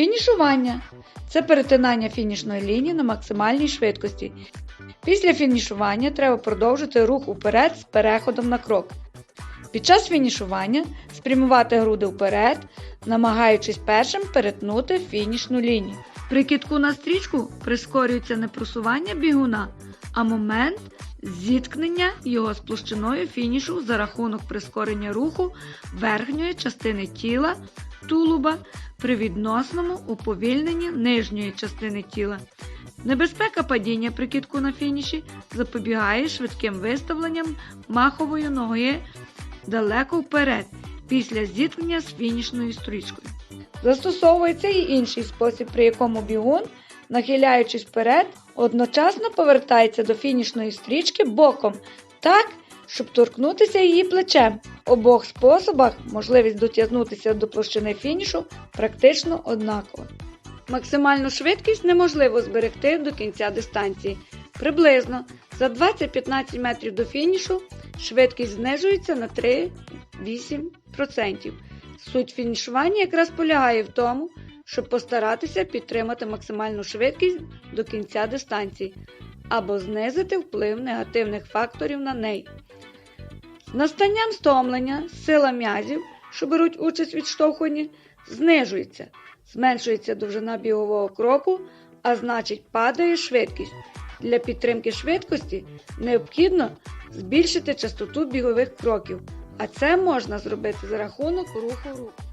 Фінішування це перетинання фінішної лінії на максимальній швидкості. Після фінішування треба продовжити рух уперед з переходом на крок. Під час фінішування спрямувати груди вперед, намагаючись першим перетнути фінішну лінію. При китку на стрічку прискорюється не просування бігуна, а момент зіткнення його з площиною фінішу за рахунок прискорення руху верхньої частини тіла, тулуба при відносному уповільненні нижньої частини тіла. Небезпека падіння при китку на фініші запобігає швидким виставленням махової ноги далеко вперед після зіткнення з фінішною стрічкою. Застосовується і інший спосіб, при якому бігун, нахиляючись вперед, одночасно повертається до фінішної стрічки боком, так, щоб торкнутися її плечем. В обох способах можливість дотягнутися до площини фінішу практично однакова. Максимальну швидкість неможливо зберегти до кінця дистанції. Приблизно за 20-15 метрів до фінішу швидкість знижується на 3-8%. Суть фінішування якраз полягає в тому, щоб постаратися підтримати максимальну швидкість до кінця дистанції або знизити вплив негативних факторів на неї. Настанням стомлення сила м'язів, що беруть участь в відштовхуванні, знижується, зменшується довжина бігового кроку, а значить падає швидкість. Для підтримки швидкості необхідно збільшити частоту бігових кроків, а це можна зробити за рахунок руху рук.